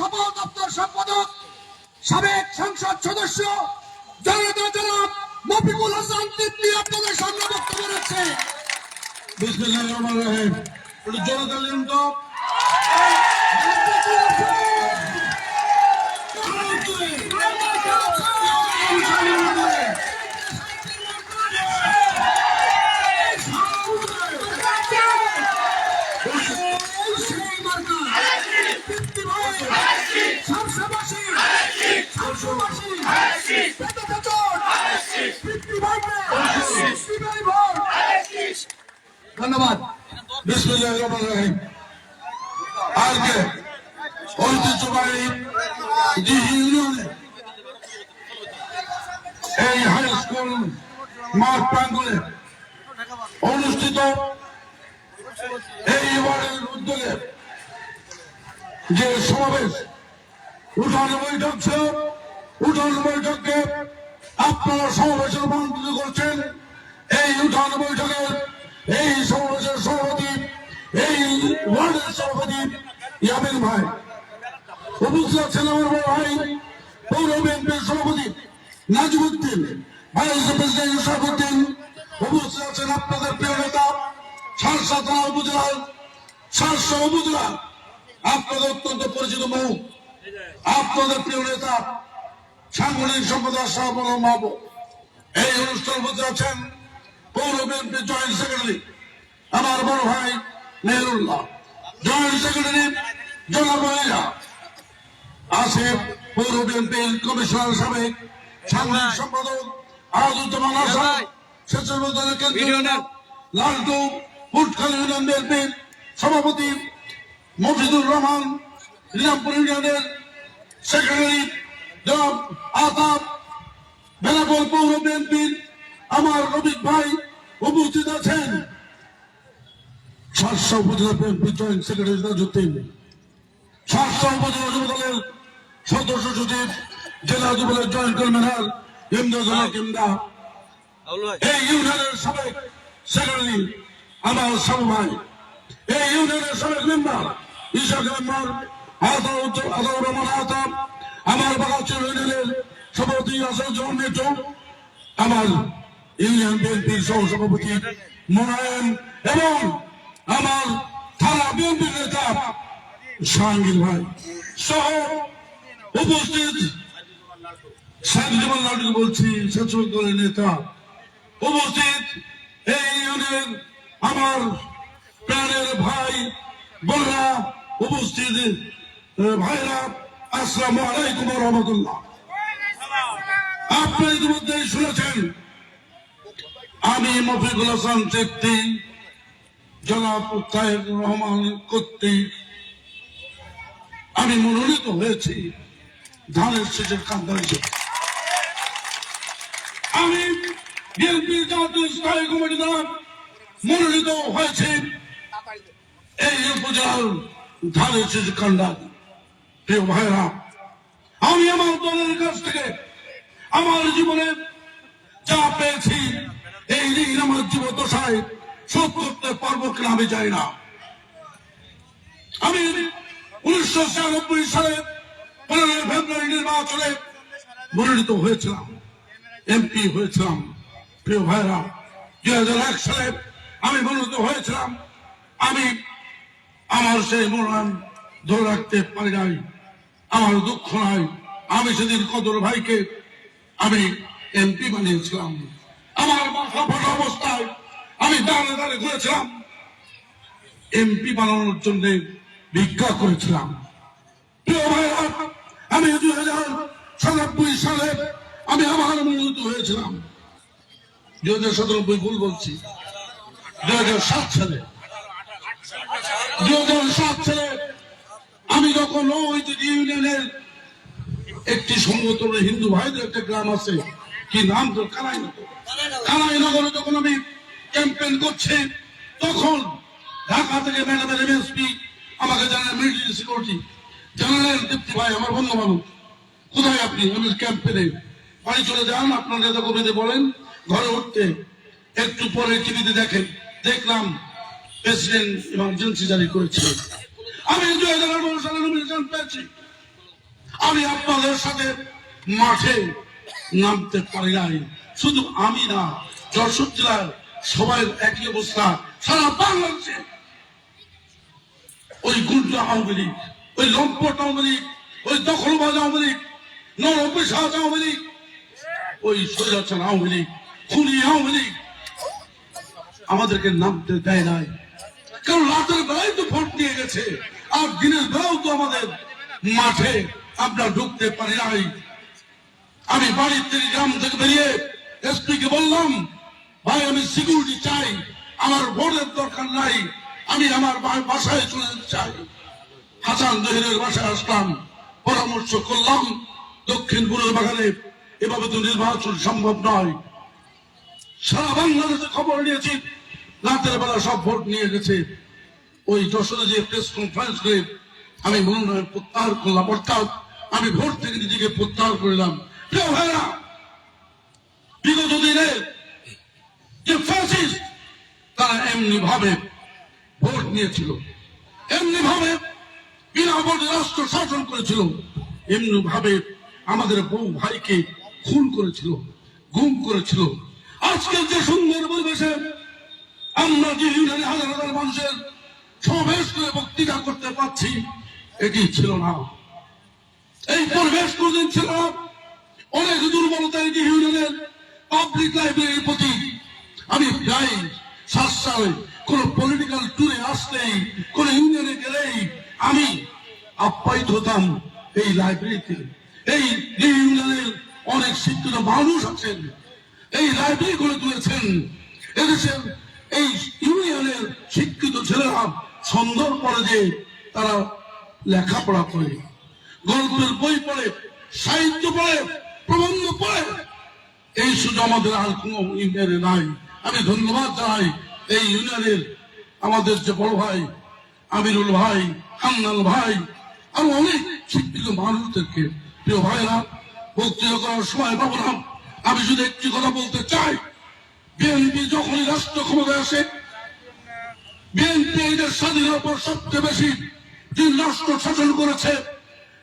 সফল দপ্তর সম্পাদক, সাবেক সংসদ সদস্য জনতা জনাব মফিকুল হাসান তৃপ্তি আপনাদের সামনে বক্তব্য রয়েছে বিসমিল্লাহির রহমানির রহিম। একটু ধন্যবাদ। আজকে ঐতিহ্যবাহী এই হাই স্কুল মাঠ প্রাঙ্গনে অনুষ্ঠিত এই ওয়ার্ডের উদ্যোগে যে সমাবেশ, উঠান বৈঠক ছিল, উঠান বৈঠককে আপনারা সমাবেশের রূপান্তরিত করছেন। এই উঠান বৈঠকের এই সমাবেশের সভাপতি, এই ওয়ার্ডের সভাপতি ইয়ামিন ভাই। উপস্থিত আমার বড় ভাই, পৌর বিএনপির সভাপতি নাজিমুদ্দিন ভাইস প্রেসিডেন্ট উপস্থিত আছেন আপনাদের প্রিয় নেতা সারসাথা উপজেলার, সারসা উপজেলা আপনাদের অত্যন্ত পরিচিত মুখ আপনাদের প্রিয় নেতা, সাংগঠনিক সম্পাদক সভাপতি এই অনুষ্ঠান মধ্যে আছেন পৌর বিএনপির জয়েন্ট সেক্রেটারি আমার বড় ভাই নেহরুল্লাহ জয়েন্ট সেক্রেটারি জনাব আছে পৌর বিএনপির কমিশনার সাবেক সাংগঠনিক সম্পাদক আরাদুজ্জামান আসাদ সেচের কেন্দ্রীয় লালটু ফুটখালী ইউনিয়ন বিএনপির সভাপতি মফিদুর রহমান রিনামপুর ইউনিয়নের সেক্রেটারি জনাব আতাব বেনাপোল পৌর বিএনপির আমার রবিক ভাই উপস্থিত আছেন। সাতশো উপজেলা বিএনপি জয়েন্ট সেক্রেটারি তাজউদ্দিন সাতশো উপজেলা যুব দলের সদস্য সচিব জেলা যুবদলের জয়েন্ট কনভেনার ইমদাদুল্লাহ কিমদা এই ইউনিয়নের সাবেক সেক্রেটারি আমার সাবু ভাই। এই ইউনিয়নের সাবেক মেম্বার ইশাক রহমান আতাব আমার বাগাচুর ইউনিয়নের সভাপতি আসাদুজ্জামান মিঠু আমার ইউনিয়ন বিএনপির সহ সভাপতি মোনায়েম এবং আমার থানা বিএনপির নেতা শাহাঙ্গীর ভাই সহ উপস্থিত সাইদুজ্জামান লাউডুকে বলছি শাসক দলের নেতা। উপস্থিত এই ইউনিয়নের আমার প্রাণের ভাই, বোনরা উপস্থিত ভাইরা, আসসালামু আলাইকুম রহমতুল্লাহ। আপনারা ইতিমধ্যে শুনেছেন আমি মফিকুল হাসান চেত্তি জনাব তাহের রহমান কর্তৃক আমি মনোনীত হয়েছি ধানের শেষের কান্দা হিসেবে। আমি বিএনপি জাতীয় স্থায়ী কমিটি দ্বারা মনোনীত হয়েছে এই উপজেলার ধানের শেষের কান্দা প্রিয় ভাইরা আমি আমার দলের কাছ থেকে আমার জীবনে যা পেয়েছি এই ঋণ আমার জীবন দশায় শোধ করতে পারব কিনা আমি জানি না। আমি উনিশশো ছিয়ানব্বই সালে পনেরোই ফেব্রুয়ারি নির্বাচনে মনোনীত হয়েছিলাম, এমপি হয়েছিলাম। প্রিয় ভাইরা দুই হাজার এক সালে আমি মনোনীত হয়েছিলাম। আমি আমার সেই মনোনয়ন ধরে রাখতে পারি নাই, আমার দুঃখ নাই। আমি সেদিন কদর ভাইকে আমি এমপি বানিয়েছিলাম। আমার মাথা অবস্থায় আমি দাঁড়ে দাঁড়ে ঘুরেছিলাম। এমপি বানানোর জন্য ভিক্ষা করেছিলাম। আমি দুই হাজার সাতানব্বই সালে আমি আমার মনোনীত হয়েছিলাম। দুই হাজার সাতানব্বই ভুল বলছি। দুই হাজার সাত সালে। দুই হাজার সাত সালে আমি যখন ইউনিয়নের একটি সংগঠন হিন্দু ভাইদের একটা গ্রাম আছে কি নাম তো? কানাইনগর কানাইনগরে যখন আমি ক্যাম্পেইন করছি, তখন ঢাকা থেকে ম্যাডামের এমএসপি আমাকে জানালেন মিলিটারি সিকিউরিটি জানালেন দীপ্তি ভাই, আমার বন্ধু মানুষ কোথায় আপনি? আমি ক্যাম্পেনে বাড়ি চলে যান, আপনার নেতা কর্মীদের বলেন, ঘরে উঠতে একটু পরে টিভিতে দেখেন। দেখলাম প্রেসিডেন্ট ইমার্জেন্সি জারি করেছে। আমি দুই হাজার আঠারো সালে নমিনেশন পেয়েছি। আমি আপনাদের সাথে মাঠে নামতে পারি নাই। শুধু আমি না, যশোর জেলার সবাই একই অবস্থা, সারা বাংলাদেশে। ওই গুন্ডা আওয়ামী লীগ, ওই লম্পট আওয়ামী লীগ, ওই দখলবাজ আওয়ামী লীগ আওয়ামী লীগ, ওই আওয়ামী লীগ, খুনি আওয়ামী লীগ। আমাদেরকে নামতে দেয় নাই। কারণ রাতের বেলায় তো ভোট নিয়ে গেছে, আর দিনের বেলাও তো আমাদের মাঠে আমরা ঢুকতে পারি নাই। আমি বাড়ির থেকে গ্রাম থেকে বেরিয়ে এসপি কে বললাম, ভাই, আমি সিকিউরিটি চাই, আমার ভোটের দরকার নাই, আমি আমার বাসায় চলে যেতে চাই। হাসান জহিরের বাসায় আসলাম, পরামর্শ করলাম, দক্ষিণ গুরুর বাগানে এভাবে তো নির্বাচন সম্ভব নয়। সারা বাংলাদেশে খবর নিয়েছি, রাতের বেলা সব ভোট নিয়ে গেছে। ওই যশোরে যে প্রেস কনফারেন্স করে আমি মনোনয়ন প্রত্যাহার করলাম, অর্থাৎ আমি ভোট থেকে নিজেকে প্রত্যাহার করলাম। প্রিয় ভাইরা বিগত দিনে যে ফ্যাসিস্ট তারা এমনি ভাবে ভোট নিয়েছিল। এমনি ভাবে বিনা ভোটে রাষ্ট্র শাসন করেছিল। এমনি ভাবে আমাদের বউ ভাইকে খুন করেছিল, গুম করেছিল। আজকে যে সুন্দর পরিবেশে আমরা যে ইউনিয়নে হাজার হাজার মানুষের সমাবেশ করে বক্তৃতা করতে পারছি, এটি ছিল না। এই পরিবেশ কোনদিন ছিল না। অনেক দুর্বলতা যে ইউনিয়নের পাবলিক লাইব্রেরির প্রতি। আমি প্রায় সাত সালে কোন পলিটিক্যাল ট্যুরে আসলেই, কোন ইউনিয়নে গেলেই আমি আপ্যায়িত হতাম এই লাইব্রেরিতে এই ইউনিয়নের অনেক শিক্ষিত মানুষ আছেন, এই লাইব্রেরি করে তুলেছেন। এদেশের এই ইউনিয়নের শিক্ষিত ছেলেরা সন্ধ্যার পরে যে তারা লেখাপড়া করে। গল্পের বই পড়ে, সাহিত্য পড়ে প্রবন্ধ পড়ে এই সুযোগ আমাদের আর কোন ইউনিয়নে নাই। আমি ধন্যবাদ জানাই এই ইউনিয়নের আমাদের যে বড় ভাই, আমিরুল ভাই হান্নাল ভাই, আর অনেক শিক্ষিত মানুষদেরকে। প্রিয় ভাইরা বক্তৃতা করার সময় না আমি শুধু একটি কথা বলতে চাই। বিএনপি যখনই রাষ্ট্র ক্ষমতায় আসে, বিএনপি এদের স্বাধীনতার পর সবচেয়ে বেশি যে রাষ্ট্র শাসন করেছে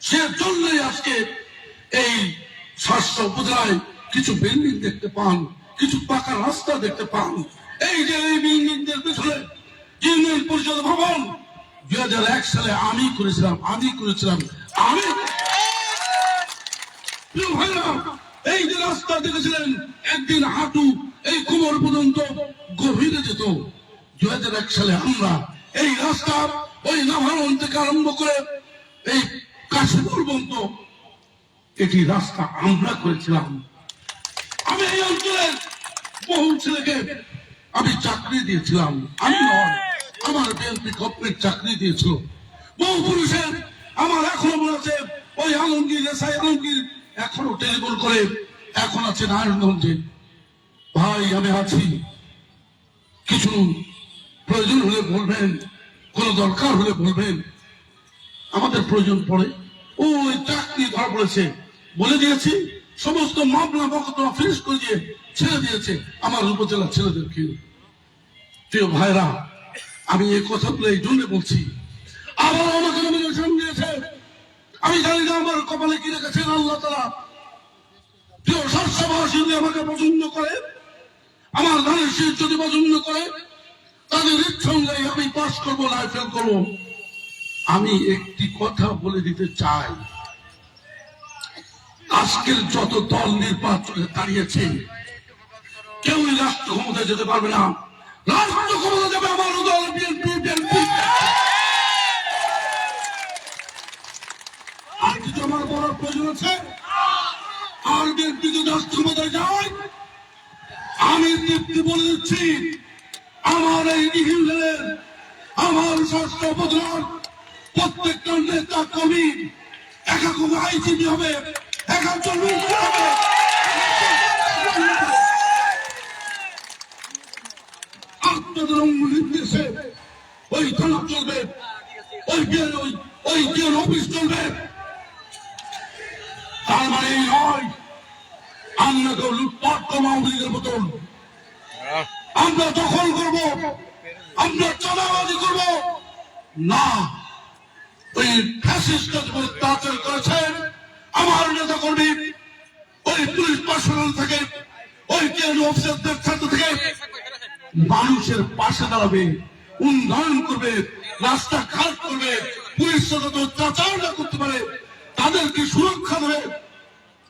সে জন্যই আজকে এই স্বাস্থ্য উপজেলায় কিছু বিল্ডিং দেখতে পান, কিছু পাকা রাস্তা দেখতে পান। এই যে এই বিল্ডিংদের পেছনে ইউনিয়ন পরিষদ ভবন, দুই হাজার এক সালে আমি করেছিলাম আমি করেছিলাম, আমি। এই যে রাস্তা দেখেছিলেন, একদিন হাঁটু এই কোমর পর্যন্ত গভীরে যেত। দুই হাজার এক সালে আমরা এই রাস্তা ওই নাভারণ থেকে আরম্ভ করে এই কাশীপুর পর্যন্ত এটি রাস্তা আমরা করেছিলাম। আমি এই অঞ্চলের বহু ছেলেকে আমি চাকরি দিয়েছিলাম। আমি নয়, আমার বিএনপি গভর্নমেন্ট চাকরি দিয়েছিল। বহু পুরুষের আমার এখনও মনে আছে, ওই আলমগীর, এসআই আলমগীর এখনও টেলিফোন করে, এখন আছে নারায়ণগঞ্জে। ভাই, আমি আছি। কিছু প্রয়োজন হলে বলবেন, কোনো দরকার হলে বলবেন। আমাদের প্রয়োজন পড়ে। ওই চাকরি ধরা পড়েছে। বলে দিয়েছি, সমস্ত মামলা মকদ্দমা ফিনিশ করে দিয়ে ছেড়ে দিয়েছে, আমার উপজেলা ছেলেদেরকে। প্রিয় ভাইরা, আমি এই কথাগুলো এই জন্য বলছি, আবার আমাকে নমিনেশন দিয়েছে। আমি জানি না আমার কপালে কি রেখেছেন আল্লাহ তালা প্রিয় স্বাস্থ্যবাসী যদি আমাকে পছন্দ করে, আমার ধানের শীত যদি পছন্দ করে, তাদের ইচ্ছা আমি পাস করব না ফেল করব। আমি একটি কথা বলে দিতে চাই। আজকের যত দল নির্বাচনে দাঁড়িয়েছে, কেউই রাষ্ট্র ক্ষমতায় যেতে পারবে না। রাষ্ট্র ক্ষমতা যাবে আমার দল, বিএনপি বিএনপি। আর কিছু আমার বড় প্রয়োজন আছে? আর বিএনপি যদি রাষ্ট্র ক্ষমতায় যায়, আমি তৃপ্তি বলে দিচ্ছি, আমার এই ইউনিয়নের আমার ষষ্ঠ উপজেলার প্রত্যেকটা নেতা কর্মী, একা কোনো আইসিবি হবে। আমরা কেউ লুটপাট মতন আমরা দখল করব আমরা চাঁদাবাজি করব না ওই ফ্যাসিস্ট অত্যাচার করেছেন কর্মী, ওই পুলিশ পার্সোনাল থেকে, ওই কেন্দ্র অফিসারদের ছাত্র থেকে মানুষের পাশে দাঁড়াবে, উন্নয়ন করবে, রাস্তা খাট করবে, পুলিশ না করতে পারে, তাদেরকে সুরক্ষা দেবে।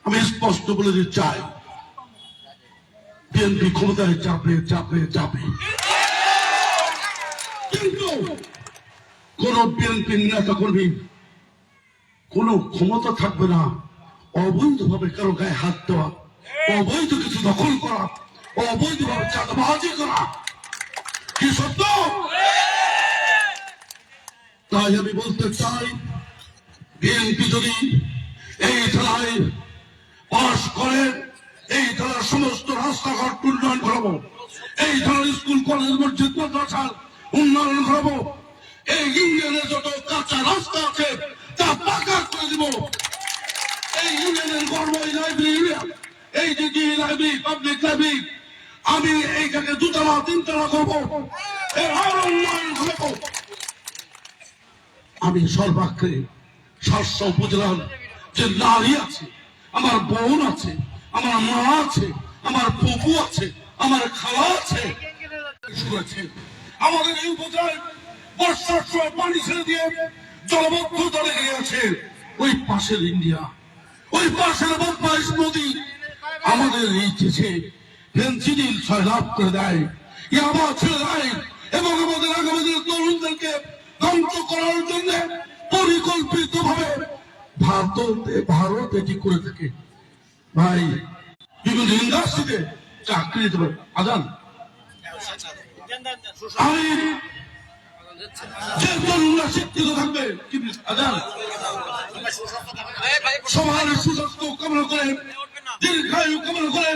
আমি স্পষ্ট বলে দিতে চাই, বিএনপি ক্ষমতায় চাপে চাপে চাপে কিন্তু কোন বিএনপি নেতা কর্মী কোন ক্ষমতা থাকবে না। অবৈধভাবে কারও গায়ে হাত দেওয়া, অবৈধ কিছু দখল করা, অবৈধভাবে চাঁদাবাজি করা। কি সত্য তাই আমি বলতে চাই, বিএনপি যদি এই খেলায় পাশ করে, এই খেলার সমস্ত রাস্তাঘাট উন্নয়ন করাবো, এই ধরনের স্কুল, কলেজ, মসজিদ মাদ্রাসার উন্নয়ন করাবো, এই ইউনিয়নের যত কাঁচা রাস্তা আছে তা পাকা করে দিব এই ইউনিয়নের গর্ব এই লাইব্রেরি ইউনিয়ন এই যে যে লাইব্রেরি পাবলিক লাইব্রেরি আমি এইখানে দুতলা, তিনতলা করব। আমি সর্বাগ্রে শাসা উপজেলার যে নারী আছে, আমার বোন আছে, আমার মা আছে, আমার ফুপু আছে, আমার খালা আছে আমাদের এই উপজেলায় বর্ষার সময় পানি ছেড়ে দিয়ে জলবদ্ধতা লেগে গেছে ওই পাশের ইন্ডিয়া, ওই পাশের বদমাইশ নদী আমাদের এই দেশে ফেন্সিডিল সয়লাভ করে দেয়। ইয়াবা ছেড়ে দেয় এবং আমাদের আগামীদের তরুণদেরকে ধ্বংস করার জন্য পরিকল্পিত ভাবে ভারত ভারত এটি করে থাকে। ভাই, বিভিন্ন ইন্ডাস্ট্রিতে চাকরি দিতে পারে আমি যে তরুণরা শিক্ষিত থাকবে আজান। সবার সুস্বাস্থ্য কামনা করে দীর্ঘায়ু কামনা করে